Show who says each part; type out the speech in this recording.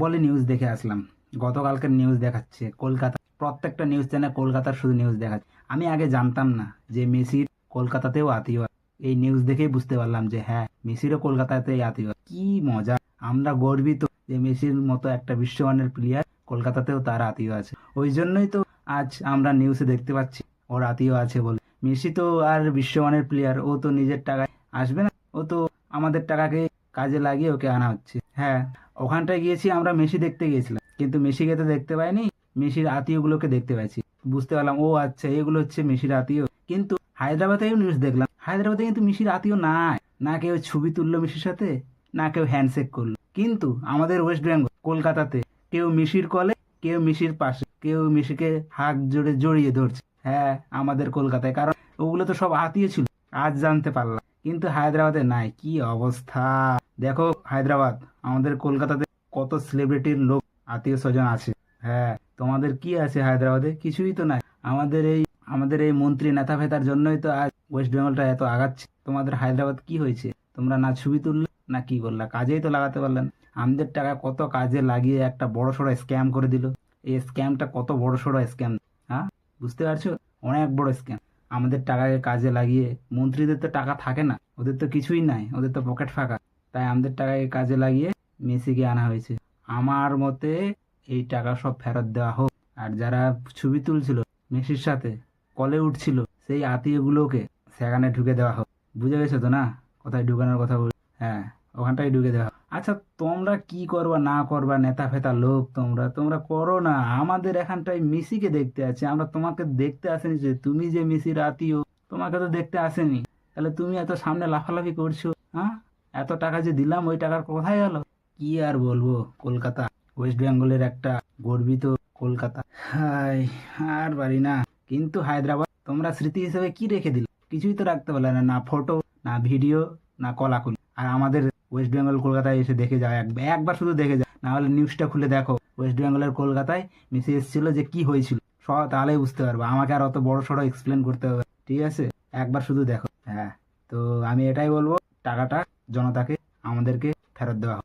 Speaker 1: বলে নিউজ দেখে আসলাম। গতকালকের নিউজ দেখাচ্ছে, কলকাতা প্রত্যেকটা নিউজ চ্যানেল কলকাতার শুধু নিউজ দেখাচ্ছে। আমি আগে জানতাম না যে মেসির কলকাতাতেও আত্মীয় এই নিউজ দেখেই বুঝতে পারলাম যে হ্যাঁ মেসিরও কলকাতাতেই আত্মীয় কি মজা। আমরা গর্বিত যে মেসির মতো একটা বিশ্বমানের প্লেয়ার কলকাতাতেও তার আত্মীয় আছে। ওই জন্যই তো আজ আমরা নিউজে দেখতে পাচ্ছি, ওর আত্মীয় আছে বলে। মেসি তো আর বিশ্বমানের প্লেয়ার ও তো নিজের টাকায় আসবে না। ও তো আমাদের টাকাকে কাজে লাগিয়ে ওকে আনা হচ্ছে। হ্যাঁ ওখানটায় গিয়েছি আমরা মেসি দেখতে গিয়েছিলাম। কিন্তু মেসিকে তো দেখতে পাইনি, মেসির আত্মীয়গুলোকে দেখতে পাইছি। বুঝতে পারলাম, ও আচ্ছা এগুলো হচ্ছে মেসির আত্মীয়। কিন্তু হায়দ্রাবাদেও নিউজ দেখলাম। হায়দ্রাবাদে কিন্তু মেসির আত্মীয় নাই। না কেউ ছবি তুললো মেসির সাথে, না কেউ হ্যান্ডশেক করল। কিন্তু আমাদের ওয়েস্ট বেঙ্গল কলকাতাতে কেউ মিশির কলে কেউ মিশির পাশে, কেউ মিশিকে হাত জোড়ে জড়িয়ে ধরছে। হ্যাঁ আমাদের কলকাতায়, কারণ ওগুলো তো সব আত্মীয় ছিল। আজ জানতে পারলাম। কিন্তু হায়দ্রাবাদে নাই। কি অবস্থা? দেখো হায়দ্রাবাদ, আমাদের কলকাতাতে কত সেলিব্রিটির লোক, আত্মীয় স্বজন আছে। হ্যাঁ তোমাদের কি আছে হায়দ্রাবাদে? কিছুই তো নাই। আমাদের এই আমাদের এই মন্ত্রী নেতা ফেতার জন্যই তো আজ ওয়েস্ট বেঙ্গলটা এত আগাচ্ছে। তোমাদের হায়দ্রাবাদ কি হয়েছে? তোমরা না ছবি তুললে, না কি করলা কাজেই তো লাগাতে পারলেন আমাদের টাকা কত কাজে লাগিয়ে একটা বড় সড়ো স্ক্যাম করে দিল। এই স্ক্যামটা কত বড় সড়ো স্ক্যাম হ্যাঁ? বুঝতে পারছ? অনেক বড় স্ক্যাম আমাদের টাকাকে কাজে লাগিয়ে, মন্ত্রীদের তো টাকা থাকে না, ওদের তো কিছুই নাই, ওদের তো পকেট ফাঁকা। তাই আমাদের টাকাকে কাজে লাগিয়ে মেসিকে আনা হয়েছে। আমার মতে এই টাকা সব ফেরত দেওয়া হোক। আর যারা ছবি তুলছিল মেসির সাথে, কলে উঠছিল, সেই আত্মীয়গুলোকে সেখানে ঢুকে দেওয়া হোক। বুঝে গেছো তো না? কোথায় ঢুকানোর কথা বল হ্যাঁ ওখানটাই ঢুকে দেওয়া। আচ্ছা তোমরা কি করবা, না করবা, নেতা ফেতা লোক তোমরা? তোমরা করো না। আমাদের এখানটায় মিসিকে দেখতে আছে। আমরা তোমাকে দেখতে আসেনি যে, তুমি যে মেসির রাতিও তোমাকে তো দেখতে আসেনি। তাহলে তুমি এত সামনে লাফালাফি করছ হ্যাঁ? এত টাকা যে দিলাম, ওই টাকার কোথায় গেল কি আর বলব? কলকাতা, ওয়েস্ট বেঙ্গলের একটা গর্বিত কলকাতা। হাই আর পারি না। কিন্তু হায়দ্রাবাদ, তোমরা স্মৃতি হিসেবে কি রেখে দিলে? কিছুই তো রাখতে পারলে না না ফটো না ভিডিও না কলাকুলি। আর আমাদের ওয়েস্ট বেঙ্গল কলকাতায় এসে দেখে যাও একবার একবার শুধু দেখে যাও। না হলে নিউজটা খুলে দেখো। ওয়েস্ট বেঙ্গলের কলকাতায় মিসে এসেছিল যে কি হয়েছিল। সব তাহলেই বুঝতে পারব। আমাকে আর অত বড় সড়ো এক্সপ্লেন করতে হবে ঠিক আছে? একবার শুধু দেখো। হ্যাঁ তো আমি এটাই বলব, টাকাটা জনতাকে, আমাদেরকে ফেরত দেওয়া।